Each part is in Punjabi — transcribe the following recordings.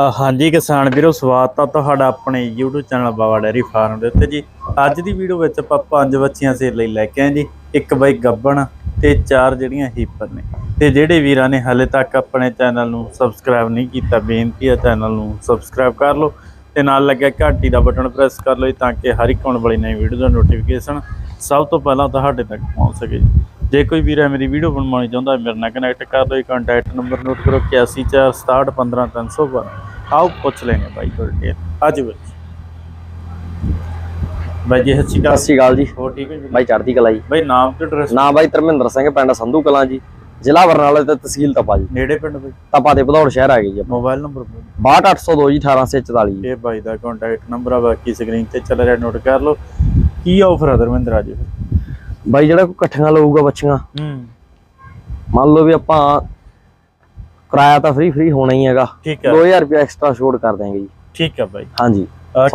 ਹਾਂਜੀ ਕਿਸਾਨ ਵੀਰੋ, ਸਵਾਗਤ ਆ ਤੁਹਾਡਾ ਆਪਣੇ YouTube channel Baba dairy farm ਦੇ ਉੱਤੇ ਜੀ। ਅੱਜ ਦੀ ਵੀਡੀਓ ਵਿੱਚ ਆਪਾਂ ਪੰਜ ਬੱਚੀਆਂ ਸੇਲ ਲਈ ਲੈ ਕੇ ਆਏ ਜੀ। ਇੱਕ ਬਾਈ ਗੱਬਣ ਤੇ ਚਾਰ ਜਿਹੜੀਆਂ ਹੀਪਰ ਨੇ। ਤੇ ਜਿਹੜੇ ਵੀਰਾਂ ਨੇ ਹਲੇ ਤੱਕ ਆਪਣੇ ਚੈਨਲ ਨੂੰ ਸਬਸਕ੍ਰਾਈਬ ਨਹੀਂ ਕੀਤਾ, ਬੇਨਤੀ ਹੈ ਚੈਨਲ ਨੂੰ ਸਬਸਕ੍ਰਾਈਬ ਕਰ ਲਓ ਤੇ ਨਾਲ ਲੱਗਿਆ ਘੰਟੀ ਦਾ ਬਟਨ ਪ੍ਰੈਸ ਕਰ ਲਓ ਜੀ, ਤਾਂ ਕਿ ਹਰ ਇੱਕ ਆਉਣ ਵਾਲੀ ਨਵੀਂ ਵੀਡੀਓ ਦਾ ਨੋਟੀਫਿਕੇਸ਼ਨ ਸਭ ਤੋਂ ਪਹਿਲਾਂ ਤੁਹਾਡੇ ਤੱਕ ਪਹੁੰਚ ਸਕੇ ਜੀ। ਜੇ ਕੋਈ ਵੀਰ ਹੈ ਮੇਰੀ ਵੀਡੀਓ ਬਣਵਾਉਣੀ ਚਾਹੁੰਦਾ ਮੇਰੇ ਨਾਲ ਕਨੈਕਟ ਕਰ ਲਓ ਕੰਟੈਕਟ ਨੰਬਰ ਨੋਟ ਕਰੋ 8146615312 ਆਓ ਪੁੱਛ ਲੈਣੇ ਬਾਈ ਤੁਹਾਡੇ ਅੱਜ ਵਿੱਚ ਬਾਈ ਜੀ ਸਤਿ ਸ਼੍ਰੀ ਸਤਿ ਅਕਾਲ ਸ਼੍ਰੀ ਅਕਾਲ ਜੀ। ਹੋਰ ਠੀਕ ਹੈ ਜੀ? ਬਾਈ ਚੜ੍ਹਦੀ ਕਲਾ ਜੀ। ਬਾਈ ਨਾਮ ਤੇ ਐਡਰੈਸ ਨਾਮ ਬਾਈ ਧਰਮਿੰਦਰ ਸਿੰਘ ਪਿੰਡ ਸੰਧੂ ਕਲਾਂ ਜੀ। ਜ਼ਿਲ੍ਹਾ ਬਰਨਾਲਾ ਤੇ ਤਹਿਸੀਲ ਤਪਾ ਜੀ। ਨੇੜੇ ਪਿੰਡ ਬਾਈ? ਤਪਾ ਦੇ ਭਦੌੜ ਸ਼ਹਿਰ ਆ ਗਏ ਜੀ। ਮੋਬਾਈਲ ਨੰਬਰ 62802 ਜੀ 1844 ਜੀ। ਇਹ ਬਾਈ ਦਾ ਕੰਟੈਕਟ ਨੰਬਰ ਆ ਬਾਕੀ ਸਕਰੀਨ ਤੇ ਚੱਲ ਰਿਹਾ ਨੋਟ ਕਰ ਲਓ। ਕੀ ਆਫਰ ਆ ਧਰਮਿੰਦਰ ਅੱਜ? ਬਾਈ ਜਿਹੜਾ ਕੋਈ ਇਕੱਠੀਆਂ ਲਊਗਾ ਬੱਚੀਆਂ ਹੂੰ। ਮੰਨ ਲਓ ਵੀ ਆਪਾਂ ਕਿਰਾਇਆ ਤਾਂ ਫ੍ਰੀ ਫ੍ਰੀ ਹੋਣਾ ਹੀ ਹੈਗਾ। ਠੀਕ ਹੈ। 2000 ਰੁਪਏ ਐਕਸਟਰਾ ਛੋਟ ਕਰ ਦਿਆਂਗੇ ਜੀ। ਠੀਕ ਹੈ ਬਾਈ। ਹਾਂਜੀ।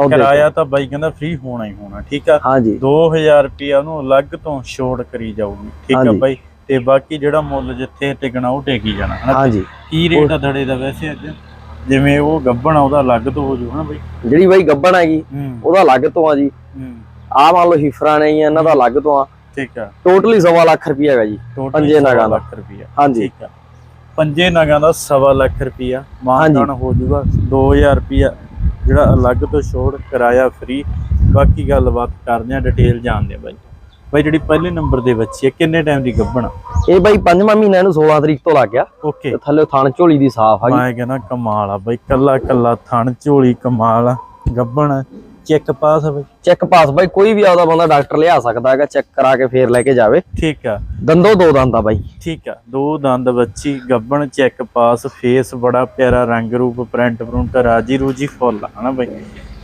ਕਿਰਾਇਆ ਤਾਂ ਬਾਈ ਕਹਿੰਦਾ ਫ੍ਰੀ ਹੋਣਾ ਹੀ ਹੋਣਾ ਠੀਕ ਆ? ਹਾਂਜੀ। 2000 ਰੁਪਿਆ ਉਹਨੂੰ ਅਲੱਗ ਤੋਂ ਛੋੜ ਕਰੀ ਜਾਊਗੀ ਠੀਕ ਆ। ਬਾਈ? ਤੇ ਬਾਕੀ ਜਿਹੜਾ ਮੁੱਲ ਜਿੱਥੇ ਟਿਕਣਾ ਉਹ ਟੇਕੀ ਜਾਣਾ ਹਨਾ? ਹਾਂਜੀ। ਕੀ ਰੇਟ ਆ ਧੜੇ ਦਾ ਵੈਸੇ ਅੱਜ? ਜਿਵੇਂ ਉਹ ਗੱਬਣ ਆ ਉਹਦਾ ਅਲੱਗ ਤੋਂ ਹੋ ਜੂ ਹਨਾ ਬਾਈ? ਜਿਹੜੀ ਬਾਈ ਗੱਬਣ ਹੈਗੀ ਉਹਦਾ ਅਲੱਗ ਤੋਂ ਆ ਜੀ। ਆਹ ਮੰਨ ਲਓ ਹਿਫਰਾ ਨੇ ਇਹਨਾਂ ਦਾ ਅਲੱਗ ਤੋਂ ਆ। ਠੀਕ ਆ। ਟੋਟਲੀ ਸਵਾ ਲੱਖ ਰੁਪਏ ਹੈਗਾ ਜੀ ਪੰਜੇ ਨਗਾਂ ਦਾ। ਲੱਖ ਰੁਪਿਆ ਹਾਂਜੀ। ਠੀਕ ਆ। ਪੰਜੇ ਨਗਾਂ ਦਾ ਸਵਾ ਲੱਖ ਰੁਪਿਆ ਮਾਨਦਾਨ ਹੋ ਜੂਗਾ 2000 ਰੁਪਿਆ ਜਿਹੜਾ ਅਲੱਗ ਤੋਂ ਛੋੜ ਕਿਰਾਇਆ ਫ੍ਰੀ ਬਾਕੀ ਗੱਲਬਾਤ ਕਰਦੇ ਆ ਡਿਟੇਲ ਜਾਣਦੇ ਆ ਬਾਈ। ਬਾਈ ਜਿਹੜੀ ਪਹਿਲੇ ਨੰਬਰ ਦੇ ਬੱਚੀ ਹੈ ਕਿੰਨੇ ਟਾਈਮ ਦੀ ਗੱਭਣ ਇਹ ਬਾਈ ਪੰਜਵਾਂ ਮਹੀਨਾ ਇਹਨੂੰ 16 ਤਰੀਕ ਤੋਂ ਲੱਗ ਗਿਆ। ਓਕੇ ਥੱਲੇ ਥਣ ਝੋਲੀ ਦੀ ਸਾਫ਼ ਆ ਗਈ ਮੈਂ ਕਹਿੰਦਾ ਕਮਾਲ ਆ ਬਾਈ ਕੱਲਾ ਕੱਲਾ ਥਣ ਝੋਲੀ ਕਮਾਲ ਆ ਗੱਭਣ ਚੈੱਕ ਪਾਸ ਬਾਈ ਚੈੱਕ ਪਾਸ ਬਾਈ ਕੋਈ ਵੀ ਆਪਦਾ ਬੰਦਾ ਡਾਕਟਰ ਲਿਆ ਸਕਦਾ ਹੈਗਾ ਚੈੱਕ ਕਰਾ ਕੇ ਫੇਰ ਲੈ ਕੇ ਜਾਵੇ। ਠੀਕ ਆ। ਦੰਦੋ ਦੋ ਦੰਦ ਆ ਬਾਈ। ਠੀਕ ਆ ਦੋ ਦੰਦ ਬੱਚੀ ਗੱਭਣ ਚੈੱਕ ਪਾਸ ਫੇਸ ਬੜਾ ਪਿਆਰਾ ਰੰਗ ਰੂਪ ਪ੍ਰਿੰਟ ਪ੍ਰਿੰਟ ਰਾਜੀ ਰੂਜੀ ਫੁੱਲ ਹਨਾ ਬਾਈ।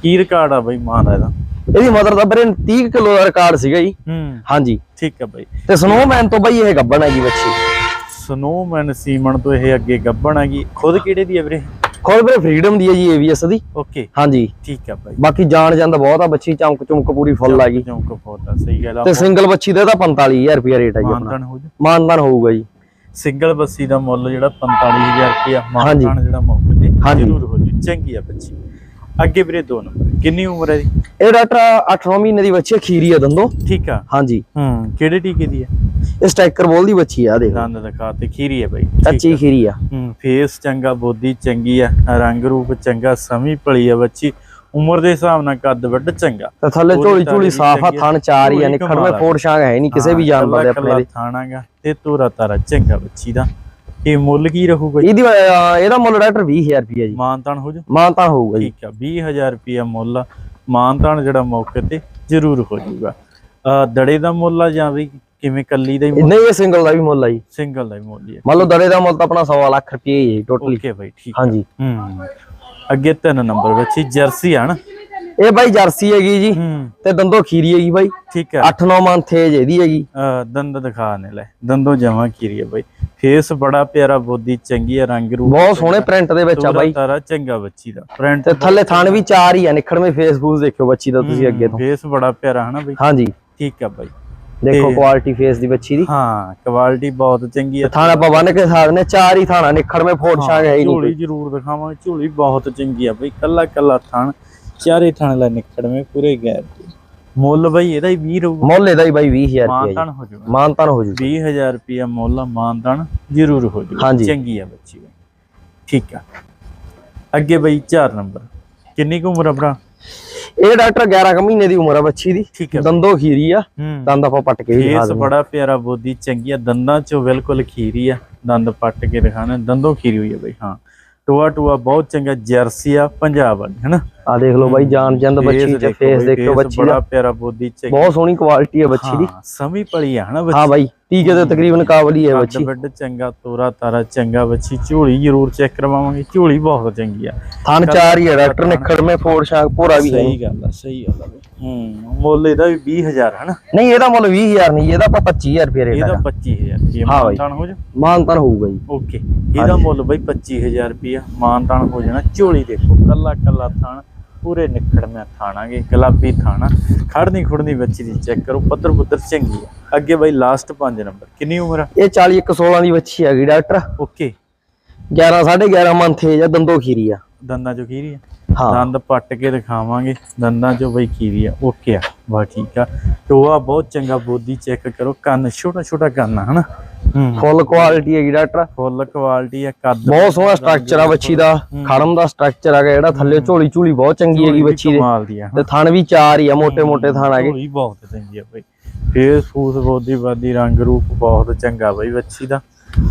ਕੀ ਰਿਕਾਰਡ ਆ ਬਾਈ ਮਾਂ ਦਾ ਇਹਦਾ? ਇਹਦੀ ਮਦਰ ਦਾ ਵੀਰੇ 30 ਕਿਲੋ ਦਾ ਰਿਕਾਰਡ ਸੀਗਾ ਜੀ। ਹੂੰ। ਹਾਂਜੀ। ਠੀਕ ਆ ਬਾਈ। ਤੇ ਸਨੋਮੈਨ ਤੋਂ ਬਾਈ ਇਹ ਗੱਬਣ ਹੈਗੀ ਬੱਚੀ। ਸਨੋਮੈਨ ਸੀਮਨ ਤੋਂ ਇਹ ਅੱਗੇ ਗੱਭਣ ਹੈਗੀ। ਖੁਦ ਕਿਹੜੇ ਦੀ ਹੈ ਵੀਰੇ? ਖੋਲ ਵੀਰੇ ਫਰੀडम ਦੀ ਹੈ ਜੀ ਏਵੀਐਸ ਦੀ। ਓਕੇ ਹਾਂਜੀ। ਠੀਕ ਆ ਬਾਈ ਬਾਕੀ ਜਾਣ ਜਾਂਦਾ ਬਹੁਤ ਆ ਬੱਚੀ ਚਮਕ ਚਮਕ ਪੂਰੀ ਫੁੱਲ ਆ ਗਈ ਚੌਂਕ ਫੋਟਾ ਸਹੀ ਗੱਲ ਆ। ਤੇ ਸਿੰਗਲ ਬੱਚੀ ਦਾ ਤਾਂ 45000 ਰੁਪਿਆ ਰੇਟ ਹੈ ਜੀ ਮਾਨਤਨ ਹੋ ਜੂ ਮਾਨਦਾਨ ਹੋਊਗਾ ਜੀ। ਸਿੰਗਲ ਬੱਸੀ ਦਾ ਮੁੱਲ ਜਿਹੜਾ 45000 ਰੁਪਇਆ ਹਾਂਜੀ। ਮਾਨਤਨ ਜਿਹੜਾ ਮੌਕੇ ਤੇ ਹਾਂਜੀ। ਜ਼ਰੂਰ ਹੋ ਜੂ ਚੰਗੀ ਆ ਬੱਚੀ। ਅੱਗੇ ਵੀਰੇ ਦੋ ਨੰਬਰ। ਕਿੰਨੀ ਉਮਰ ਹੈ ਦੀ ਇਹ ਡਾਕਟਰ 8-9 ਮਹੀਨੇ ਦੀ ਬੱਚੀ ਖੀਰੀ ਆ ਦੰਦੋ। ਠੀਕ ਆ। ਹਾਂਜੀ। ਹੂੰ ਕਿਹੜੇ ਟੀਕੇ ਦੀ ਹੈ? ਇਹ ਸਟੈਕਰ ਬੋਲ ਦੀ ਬੱਚੀ ਆ ਦੇਖ ਦੰਦ ਦਿਖਾ ਤੇ ਖੀਰੀ ਹੈ ਬਾਈ। ਕੱਚੀ। ਖੀਰੀ ਆ। ਫੇਸ ਚੰਗਾ ਬੋਦੀ ਚੰਗੀ ਆ ਰੰਗ ਰੂਪ ਚੰਗਾ ਸਮੀ ਭਲੀ ਆ ਬੱਚੀ ਉਮਰ ਦੇ ਹਿਸਾਬ ਨਾਲ ਕੱਦ ਵੱਡ ਚੰਗਾ। ਤੇ ਥੱਲੇ ਝੋਲੀ ਝੋਲੀ ਸਾਫ਼ ਆ। ਥਣ ਚਾਰ ਹੀ ਆ ਨਿਖੜ ਮੈਂ। ਫੋੜ ਛਾਂਗ ਹੈ ਨਹੀਂ ਕਿਸੇ ਵੀ ਜਾਨਵਰ ਦੇ ਆਪਣੇ ਦੇ ਥਾਣਾਗਾ ਤੇ ਤੋਰਾ ਤਾਰਾ ਚੰਗਾ ਬੱਚੀ ਦਾ। ਇਹ ਮੁੱਲ ਕੀ ਰਹੂਗਾ ਜੀ? ਇਹਦੀ ਇਹਦਾ ਮੁੱਲ ਡਾਕਟਰ 20000 ਰੁਪਿਆ ਜੀ। ਮਾਨਤਾਨ ਹੋ ਜੂ? ਮਾਨਤਾ ਹੋਊਗਾ ਜੀ। ਠੀਕ ਆ 20000 ਰੁਪਿਆ ਮੁੱਲ। ਮਾਨਤਾਨ ਜਿਹੜਾ ਮੌਕੇ ਤੇ ਜ਼ਰੂਰ ਹੋ ਜਾਊਗਾ ਅ ਦੜੇ ਦਾ ਮੁੱਲ ਆ ਜਾਂ ਵੀ ਕਿਵੇਂ ਕੱਲੀ ਦਾ ਹੀ ਨਹੀਂ ਇਹ ਸਿੰਗਲ ਦਾ ਵੀ ਮੁੱਲ ਆ ਜੀ। ਸਿੰਗਲ ਦਾ ਹੀ ਮੁੱਲ ਹੀ ਹੈ ਮੰਨ ਲਓ ਦੜੇ ਦਾ ਮੁੱਲ ਤਾਂ ਆਪਣਾ 1.5 ਲੱਖ ਰੁਪਏ ਹੀ ਹੈ ਟੋਟਲੀ ਓਕੇ ਬਾਈ ਠੀਕ ਹਾਂਜੀ। ਹੂੰ। ਅੱਗੇ ਤਿੰਨ ਨੰਬਰ ਵਿੱਚ ਹੀ ਜਰਸੀ ਆ ਨਾ? ਇਹ ਬਾਈ ਜਰਸੀ ਹੈਗੀ ਜੀ ਹੂੰ। ਤੇ ਦੰਦੋ ਖੀਰੀ ਹੈਗੀ ਬਾਈ। ਠੀਕ ਆ। 8-9 ਮੰਥ ਏਜ ਇਹਦੀ ਹੈਗੀ। ਦੰਦ ਦਿਖਾ ਨੇ ਲੈ। ਦੰਦੋ ਜਮਾ ਕੀਰੀ ਹੈ ਬਾਈ। ਫੇਸ ਬੜਾ ਪਿਆਰਾ ਬੋਦੀ ਚੰਗੀ ਹੈ ਰੰਗ ਰੂਪ ਬਹੁਤ ਸੋਹਣੇ ਪ੍ਰਿੰਟ ਦੇ ਵਿੱਚ ਆ ਬਾਈ। ਤਾਰਾ ਚੰਗਾ ਬੱਚੀ ਦਾ। ਪ੍ਰਿੰਟ ਤੇ ਥੱਲੇ ਥਣ ਵੀ ਚਾਰ ਹੀ ਆ ਨਿਖੜਵੇਂ ਫੇਸਬੁੱਕ ਦੇਖਿਓ ਬੱਚੀ ਦਾ ਤੁਸੀਂ ਅੱਗੇ ਤੋਂ। ਫੇਸ ਬੜਾ ਪਿਆਰਾ ਹਨਾ ਬਾਈ? ਹਾਂਜੀ। ਠੀਕ ਆ ਬਾਈ। ਦੇਖੋ ਕੁਆਲਿਟੀ ਫੇਸ ਦੀ ਬੱਚੀ ਦੀ। ਹਾਂ ਕੁਆਲਿਟੀ ਬਹੁਤ ਚੰਗੀ ਹੈ ਥਾਣਾ ਆਪਾਂ ਬੰਨ ਕੇ ਸਾਧ ਨੇ ਚਾਰ ਹੀ ਥਾਣਾ ਨਿਖੜਵੇਂ ਫੋੜ ਛਾਂਗ ਹੈ ਹੀ ਨਹੀਂ। ਝੋਲੀ ਜ਼ਰੂਰ ਦਿਖਾਵਾਂਗੇ ਝੋਲੀ ਬਹੁਤ ਚੰਗੀ ਆ ਬਈ ਕੱਲਾ ਕੱਲਾ ਥਣ ਚਾਰੇ ਥਣ ਲੈ ਨਿਕੜਵੇਂ ਪੂਰੇ ਗੈਰ ਮੁੱਲ ਬਈ ਇਹਦਾ ਹੀ 20 ਰਹੂਗਾ। ਮੁੱਲ ਇਹਦਾ ਹੀ ਬਾਈ 20000 ਰੁਪਏ ਮਾਨਤਨ ਹੋ ਜਾਊਗਾ। ਮਾਨਤਾਨ ਹੋ ਜੂ 20000 ਰੁਪਿਆ ਮੁੱਲ ਮਾਨਤਨ ਜ਼ਰੂਰ ਹੋ ਹਾਂਜੀ। ਚੰਗੀ ਆ ਬੱਚੀ ਠੀਕ ਆ। ਅੱਗੇ ਬਈ 4 ਨੰਬਰ। ਕਿੰਨੀ ਕੁ ਉਮਰ ਆ ਭਰਾ? ਇਹ ਡਾਕਟਰ 11 ਕੁ ਮਹੀਨੇ ਦੀ ਉਮਰ ਆ ਬੱਚੀ ਦੀ। ਠੀਕ ਹੈ। ਦੰਦੋ ਖੀਰੀ ਆ ਦੰਦ ਆਪਾਂ ਪੱਟ ਕੇ ਦਿਖਾ ਦਿੰਦੇ ਬੜਾ ਪਿਆਰਾ ਬੋਦੀ ਚੰਗੀ ਆ ਦੰਦਾਂ ਚੋਂ ਬਿਲਕੁਲ ਖੀਰੀ ਆ ਦੰਦ ਪੱਟ ਕੇ ਦਿਖਾਣਾ ਦੰਦੋਂ ਖੀਰੀ ਹੋਈ ਆ ਬਈ ਹਾਂ। ਟੋਆ ਟੋਆ ਬਹੁਤ ਚੰਗਾ ਜਰਸੀ ਆ ਪੰਜਾਬ ਵਾਲੀ ਹਨਾ? ਆ ਦੇਖ ਲਓ ਬਾਈ ਜਾਨ ਜੰਦ ਬੱਚੀ ਤੇ ਫੇਸ ਦੇਖੋ ਬੱਚੀ ਬੜਾ ਦਾ ਪਿਆਰਾ ਬੋਦੀ ਚੰਗੀ ਬਹੁਤ ਸੋਹਣੀ ਕੁਆਲਿਟੀ ਹੈ ਬੱਚੀ ਦੀ। ਹਾਂ ਸਮੀ ਪਲੀ ਆ ਹਨਾ ਹਾਂ ਬੱਚੀ। ਬਾਈ ਟੀਕੇ ਤੇ ਤਕਰੀਬਨ ਕਾਬਲੀ ਹੈ ਬੱਚੀ। ਵੱਡ ਚੰਗਾ ਤੋਰਾ ਤਾਰਾ ਚੰਗਾ ਬੱਚੀ ਝੋਲੀ ਜ਼ਰੂਰ ਚੈੱਕ ਕਰਵਾਵਾਂਗੇ। ਝੋਲੀ ਬਹੁਤ ਚੰਗੀ ਆ। ਥਣ ਚਾਰ ਹੀ ਹੈ ਡਾਕਟਰ ਨਿਖੜਵੇਂ ਫੋੜ ਛਾਂਗ ਪੂਰਾ ਵੀ ਹੈ। ਸਹੀ ਗੱਲ ਆ ਸਹੀ ਗੱਲ ਆ। ਹੂੰ ਮੁੱਲ ਇਹਦਾ ਵੀ 20000 ਹਨਾ। ਨਹੀਂ ਇਹਦਾ ਮੁੱਲ 20000 ਨਹੀਂ ਇਹਦਾ ਆਪਾਂ 25000 ਰੁਪਏ ਰੇਟ ਇਹਦਾ ਹੈਗਾ। 25000 ਰੁਪਏ ਹਾਂ ਬਾਈ। ਮਾਨਤਾਨ ਹੋ ਜਾ ਮਾਨਤਾਨ ਹੋਊਗਾ ਜੀ। ਓਕੇ ਇਹਦਾ ਮੁੱਲ ਬਈ 25000 ਰੁਪਿਆ ਮਾਨਤਾਨ ਹੋ ਜਾਣਾ ਝੋਲੀ ਦੇਖੋ ਕੱਲਾ ਕੱਲਾ ਥਾਣ। ਪੂਰੇ ਨਿਖੜ ਮੈਂ ਥਾਣਾਗੇ ਗੁਲਾਬੀ ਥਾਣਾ। ਖੜਨੀ ਖੁੜਨੀ ਬੱਚੀ ਦੀ ਚੈੱਕ ਕਰੋ ਪੱਤਰ ਪੁੱਤਰ ਚੰਗੀ ਆ। ਅੱਗੇ ਬਈ ਲਾਸਟ 5 ਨੰਬਰ ਕਿੰਨੀ ਉਮਰ ਆ? ਇਹ 40 116 ਦੀ ਬੱਚੀ ਹੈਗੀ ਡਾਕਟਰ। ਓਕੇ। 11 11.5 ਮੰਥ ਏਜ ਆ ਦੰਦੋ ਖੀਰੀ ਆ। ਦੰਦਾਂ ਚੋਂ ਖੀਰੀ ਆ? ਹਾਂ। ਦੰਦ ਪੱਟ ਕੇ ਦਿਖਾਵਾਂਗੇ ਦੰਦਾਂ ਚੋਂ ਬਈ ਖੀਰੀ ਆ। ਓਕੇ ਆ। ਵਾ ਠੀਕ ਆ। ਟੋਆ ਬਹੁਤ ਚੰਗਾ ਬੋਦੀ ਚੈੱਕ ਕਰੋ। ਕੰਨ ਛੋਟਾ ਛੋਟਾ ਕੰਨ ਆ ਹਨਾ? ਫੁੱਲ ਕੁਆਲਿਟੀ ਹੈਗੀ ਡਾਕਟਰ। ਫੁੱਲ ਕੁਆਲਿਟੀ ਹੈ ਕੱਦ ਬਹੁਤ ਸੋਹਣਾ ਸਟਰਕਚਰ ਆ ਬੱਚੀ ਦਾ। ਖੜਮ ਦਾ ਸਟਰਕਚਰ ਹੈਗਾ ਜਿਹੜਾ ਥੱਲੇ ਝੋਲੀ ਝੋਲੀ ਬਹੁਤ ਚੰਗੀ ਹੈਗੀ ਬੱਚੀ ਦੇ। ਤੇ ਥਣ ਵੀ ਚਾਰ ਹੀ ਆ ਮੋٹے ਮੋٹے ਥਣ ਹੈਗੇ ਝੋਲੀ ਬਹੁਤ ਚੰਗੀ ਆ ਬਈ। ਫੇਸ ਫੂਸ ਬੋਦੀ ਬਾਦੀ ਰੰਗ ਰੂਪ ਬਹੁਤ ਚੰਗਾ ਬਈ ਬੱਚੀ ਦਾ।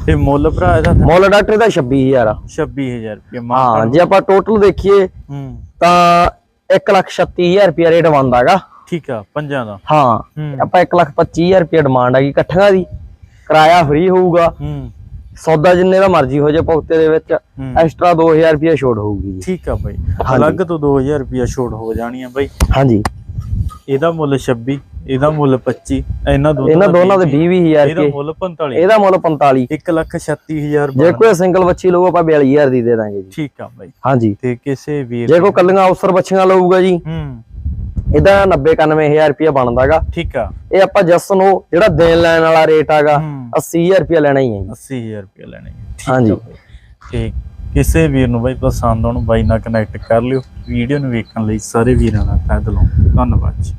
ਤੇ ਮੁੱਲ ਭਰਾ ਇਹਦਾ ਮੁੱਲ ਡਾਕਟਰ ਦਾ 26000 ਆ। 26000 ਰੁਪਏ ਹਾਂ ਜੇ ਆਪਾਂ ਟੋਟਲ ਦੇਖੀਏ ਤਾਂ 136000 ਰੁਪਏ ਰੇਟ ਬੰਦਾਗਾ ਠੀਕ ਆ ਪੰਜਾਂ ਦਾ। ਹਾਂ ਹੂੰ। ਆਪਾਂ 125000 ਰੁਪਿਆ ਡਿਮਾਂਡ ਹੈਗੀ ਇਕੱਠਿਆਂ ਦੀ। ਕਿਰਾਇਆ ਫ੍ਰੀ ਹੋਊਗਾ। ਹੂੰ। ਸੌਦਾ ਜਿੰਨੇ ਦਾ ਮਰਜ਼ੀ ਹੋ ਜਾਏ ਪੁਖਤੇ ਦੇ ਵਿੱਚ। ਐਕਸਟਰਾ 2000 ਰੁਪਿਆ ਛੋਟ ਹੋਊਗੀ ਜੀ। ਠੀਕ ਆ ਬਈ। ਅਲੱਗ ਤੋਂ 2000 ਰੁਪਿਆ ਛੋਟ ਹੋ ਜਾਣੀ ਆ ਬਈ। ਹਾਂਜੀ। ਇਹਦਾ ਮੁੱਲ 26 ਇਹਦਾ ਮੁੱਲ 25 ਇਹਨਾਂ ਦੋਨਾਂ ਇਹਨਾਂ ਦੋਨਾਂ ਦੇ 20 20000 ਇਹਦਾ ਰੁਪਏ। ਮੁੱਲ 45 ਇਹਦਾ ਮੁੱਲ 45 136000 ਜੇ ਕੋਈ ਸਿੰਗਲ ਬੱਚੀ ਲਊ ਆਪਾਂ 42000 ਦੀ ਦੇ ਦਾਂਗੇ ਜੀ। ਠੀਕ ਆ ਬਈ। ਹਾਂਜੀ। ਤੇ ਕਿਸੇ ਵੀਰ ਜੇ ਕੋਈ ਕੱਲੀਆਂ ਅਫਸਰ ਬੱਚੀਆਂ ਲਊਗਾ ਜੀ ਹੂੰ। ਇਹਦਾ 90 91000 ਰੁਪਏ ਬਣਦਾਗਾ। ਠੀਕ ਆ। ਇਹ ਆਪਾਂ ਜਸ ਨੂੰ ਜਿਹੜਾ ਦੇਣ ਲੈਣ ਵਾਲਾ ਰੇਟ ਹੈਗਾ ਹੂੰ। 80000 ਰੁਪਏ ਲੈਣਾ ਹੀ ਹੈ ਜੀ। 80000 ਰੁਪਏ ਲੈਣੇ। ਠੀਕ ਹਾਂਜੀ। ਤੇ ਕਿਸੇ ਵੀਰ ਨੂੰ ਬਾਈ ਪਸੰਦ ਆਉਣ ਬਾਈ ਨਾਲ ਕਨੈਕਟ ਕਰ ਲਿਓ। ਵੀਡੀਓ ਨੂੰ ਵੇਖਣ ਲਈ ਸਾਰੇ ਵੀਰਾਂ ਦਾ ਤਹਿ ਦਿਲੋਂ ਧੰਨਵਾਦ ਜੀ।